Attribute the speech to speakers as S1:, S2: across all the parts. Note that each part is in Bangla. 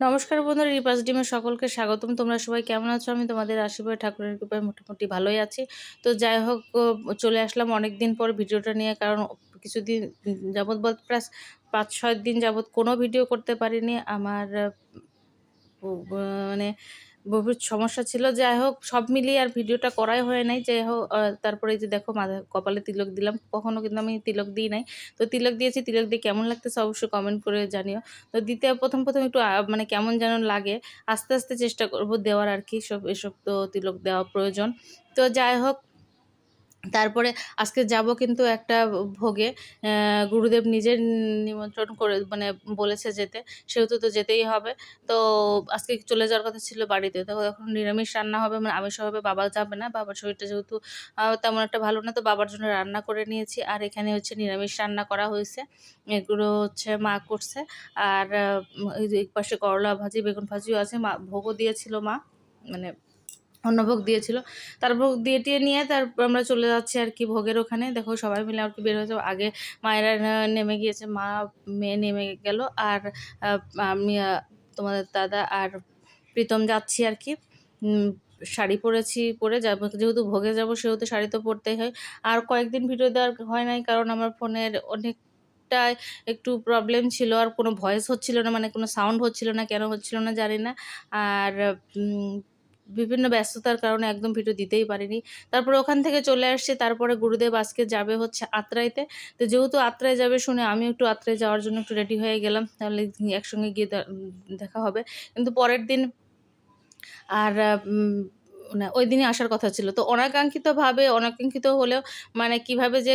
S1: নমস্কার বন্ধুরা, রিপাস ডিমে সকলকে স্বাগতম। তোমরা সবাই কেমন আছো? আমি তোমাদের আশীর্বাদ, ঠাকুরের কৃপায় মোটামুটি ভালোই আছি। তো যাই হোক চলে আসলাম অনেক দিন পর ভিডিওটা নিয়ে, কারণ কিছুদিন যাবৎ বল প্রায় পাঁচ, ছয় দিন যাবৎ কোনো ভিডিও করতে পারিনি। আমার মানে বহুত সমস্যা ছিল। যাই হোক, সব মিলিয়ে আর ভিডিওটা করাই হয় নাই। যাই হোক তারপরে যে দেখো মাথা কপালে তিলক দিলাম। কখনও কিন্তু আমি তিলক দিই নাই। তো তিলক দিয়েছি, তিলক দিয়ে কেমন লাগতেছে অবশ্যই কমেন্ট করে জানিও। তো দিতে প্রথম প্রথম একটু মানে কেমন যেন লাগে। আস্তে আস্তে চেষ্টা করব দেওয়ার আর কি, সব এসব তো তিলক দেওয়া প্রয়োজন। তো যাই হোক তারপরে আজকে যাব কিন্তু একটা ভোগে গুরুদেব নিজের নিমন্ত্রণ করে মানে বলেছে যেতে, সেহেতু তো যেতেই হবে। তো আজকে চলে যাওয়ার কথা ছিল বাড়িতে, তো এখন নিরামিষ রান্না হবে মানে আমিষ হবে, বাবা যাবে না, বাবার শরীরটা যেহেতু তেমন একটা ভালো না, তো বাবার জন্য রান্না করে নিয়েছি। আর এখানে হচ্ছে নিরামিষ রান্না করা হয়েছে, এগুলো হচ্ছে মা করছে। আর এক পাশে করলা ভাজি, বেগুন ভাজিও আছে, মা ভোগও দিয়েছিল মা মানে অন্নভোগ দিয়েছিল। তার ভোগ দিয়ে টিয়ে নিয়ে তারপর আমরা চলে যাচ্ছি আর কি ভোগের ওখানে। দেখো সবাই মিলে আর কি বের হয়েছে। আগে মায়েরা নেমে গিয়েছে, মা মেয়ে নেমে গেল আর আমি তোমাদের দাদা আর প্রীতম যাচ্ছি আর কি। শাড়ি পরেছি, পরে যাব, যেহেতু ভোগে যাব সেহেতু শাড়ি তো পরতেই হয়। আর কয়েকদিন ভিডিও দেওয়ার হয় নাই কারণ আমার ফোনের অনেকটা একটু প্রবলেম ছিল আর কোনো ভয়েস হচ্ছিল না মানে কোনো সাউন্ড হচ্ছিল না, কেন হচ্ছিল না জানি না। আর বিভিন্ন ব্যস্ততার কারণে একদম ভিডিও দিতেই পারিনি। তারপর ওখান থেকে চলে আসছে, তারপরে গুরুদেব আজকে যাবে হচ্ছে আত্রাইতে। তো যেহেতু আত্রায় যাবে শুনে আমি একটু আত্রায় যাওয়ার জন্য একটু রেডি হয়ে গেলাম, তাহলে একসঙ্গে গিয়ে দেখা হবে। কিন্তু পরের দিন আর ওই দিনই আসার কথা ছিল। তো অনাকাঙ্ক্ষিতভাবে, অনাকাঙ্ক্ষিত হলেও মানে কীভাবে যে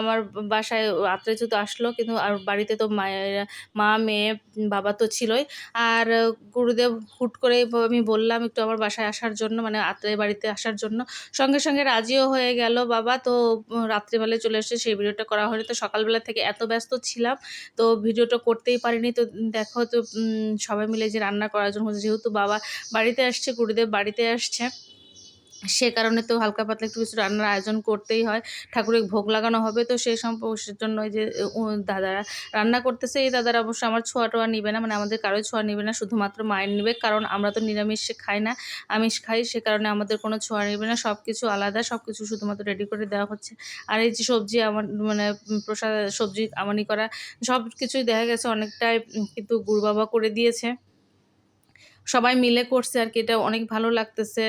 S1: আমার বাসায় আত্মীয় তো আসলো, কিন্তু আর বাড়িতে তো মায়ের, মা, মেয়ে, বাবা তো ছিলই। আর গুরুদেব হুট করে আমি বললাম একটু আমার বাসায় আসার জন্য মানে আত্মীয় বাড়িতে আসার জন্য। সঙ্গে সঙ্গে রাজিও হয়ে গেল বাবা। তো রাত্রিবেলায় চলে এসেছে, সেই ভিডিওটা করা হয়নি। তো সকালবেলা থেকে এত ব্যস্ত ছিলাম, তো ভিডিওটা করতেই পারিনি। তো দেখো তো সবাই মিলে যে রান্না করার জন্য, যেহেতু বাবা বাড়িতে আসছে, গুরুদেব বাড়িতে আসছে সে কারণে তো হালকা পাতলা একটু কিছু রান্নার আয়োজন করতেই হয়। ঠাকুরের ভোগ লাগানো হবে, তো সেই সম্পর্কের জন্য যে দাদারা রান্না করতেছে। এই দাদারা অবশ্য আমার ছোঁয়া টোয়া নিবে না মানে আমাদের কারোই ছোঁয়া নিবে না, শুধুমাত্র মায়ের নিবে, কারণ আমরা তো নিরামিষ খাই না, আমিষ খাই, সে কারণে আমাদের কোনো ছোঁয়া নিবে না সব কিছু আলাদা সব কিছু শুধুমাত্র রেডি করে দেওয়া হচ্ছে। আর এই যে সবজি আমার মানে প্রসাদ, সবজি আমানি করা সব কিছুই দেখা গেছে অনেকটাই কিন্তু গুরু বাবা করে দিয়েছে। সবাই মিলে করছে আর কি। এটা অনেক ভালো লাগতেছে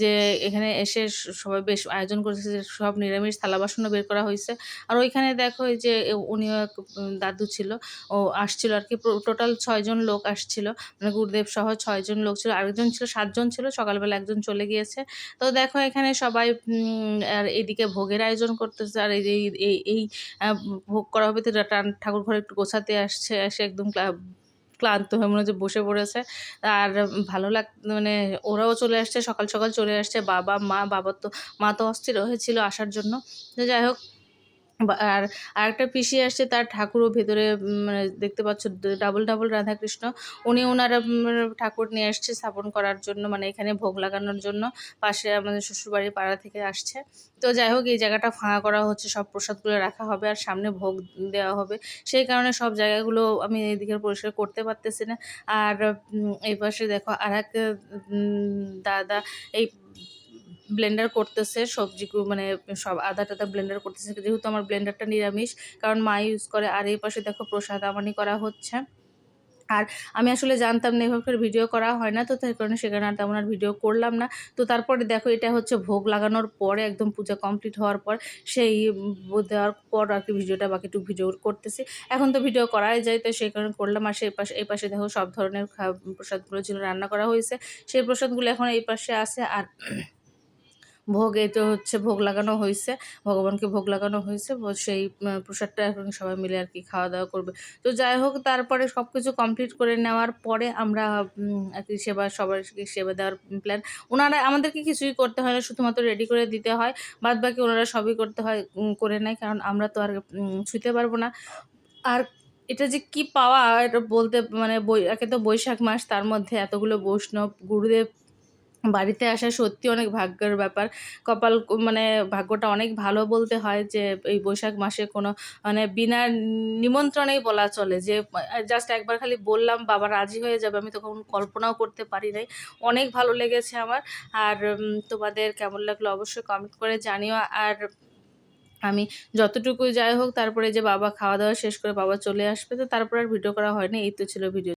S1: যে এখানে এসে সবাই বেশ আয়োজন করেছে সব নিরামিষ থালা বাসনও বের করা হয়েছে। আর ওইখানে দেখো এই যে এক দাদু ছিল, ও আসছিল আর কি। টোটাল ছয়জন লোক আসছিল মানে গুরুদেব সহ ছয়জন লোক ছিল, আরেকজন ছিল, সাতজন ছিল, সকালবেলা একজন চলে গিয়েছে। তো দেখো এখানে সবাই আর এইদিকে ভোগের আয়োজন করতেছে, আর এই এই- ভোগ করা হবে তো ঠাকুর ঘরে একটু গোছাতে আসছে, এসে একদম ক্লান্ত হয়ে মনে হচ্ছে বসে পড়েছে। আর ভালো লাগ মানে ওরাও চলে আসছে, সকাল সকাল চলে আসছে, বাবা, মা বাবার তো, মা তো অস্থির হয়েছিল আসার জন্য। যাই হোক আর আরেকটা পিসি আসছে তার ঠাকুরও ভেতরে মানে দেখতে পাচ্ছ ডাবল ডাবল রাধাকৃষ্ণ। উনি ওনারা ঠাকুর নিয়ে আসছে স্থাপন করার জন্য মানে এখানে ভোগ লাগানোর জন্য। পাশে আমাদের শ্বশুরবাড়ির পাড়া থেকে আসছে। তো যাই হোক, এই জায়গাটা ফাঁকা করা হচ্ছে, সব প্রসাদগুলো রাখা হবে আর সামনে ভোগ দেওয়া হবে। সেই কারণে সব জায়গাগুলো আমি এদিকে পরিষ্কার করতে পারতেছি না। আর এই পাশে দেখো আর এক দাদা, এই ব্লেন্ডার করতেছে, সবজি মানে সব আদা টাদা ব্লেন্ডার করতেছে, যেহেতু আমার ব্লেন্ডারটা নিরামিষ, কারণ মা ইউজ করে। আর এই পাশে দেখো প্রসাদ আমানি করা হচ্ছে। আর আমি আসলে জানতাম না, এভাবে ভিডিও করা হয় না, তো তার কারণে সেখানে আর তেমন আর ভিডিও করলাম না। তো তারপরে দেখো, এটা হচ্ছে ভোগ লাগানোর পরে, একদম পূজা কমপ্লিট হওয়ার পর, সেই দেওয়ার পর আর কি ভিডিওটা বাকিটুকু ভিডিও করতেছি। এখন তো ভিডিও করাই যায়, তো সেই কারণে করলাম। আর সেই পাশে, এই পাশে দেখো সব ধরনের প্রসাদগুলো ছিল, রান্না করা হয়েছে। সেই প্রসাদগুলো এখন এই পাশে আছে। আর ভোগ এটা হচ্ছে ভোগ লাগানো হয়েছে ভগবানকে ভোগ লাগানো হয়েছে সেই প্রসাদটা এখন সবাই মিলে আর কি খাওয়া দাওয়া করবে। তো যাই হোক, তারপরে সব কিছু কমপ্লিট করে নেওয়ার পরে আমরা আর কি সেবা, সবার সেবা দেওয়ার প্ল্যান ওনারা, আমাদেরকে কিছুই করতে হয় না, শুধুমাত্র রেডি করে দিতে হয়। বাদ বাকি ওনারা সবই করতে হয় করে নেয়, কারণ আমরা তো আর ছুঁতে পারব না। আর এটা যে কি পাওয়া এটা বলতে মানে একে তো বৈশাখ মাস, তার মধ্যে এতগুলো বৈষ্ণব, গুরুদেব বাড়িতে আসা সত্যি অনেক ভাগ্যের ব্যাপার। কপাল মানে ভাগ্যটা অনেক ভালো বলতে হয় যে, এই বৈশাখ মাসে কোনো মানে বিনা নিমন্ত্রণেই বলা চলে যে জাস্ট একবার খালি বললাম, বাবা রাজি হয়ে যাবে, আমি তখন কল্পনাও করতে পারি নাই। অনেক ভালো লেগেছে আমার। আর তোমাদের কেমন লাগল অবশ্যই কমেন্ট করে জানিও। আর আমি যতটুকু যাই হোক, তারপরে যে বাবা খাওয়া দাওয়া শেষ করে বাবা চলে আসবে, তো তারপর আর ভিডিও করা হয়নি, এই তো ছিল ভিডিও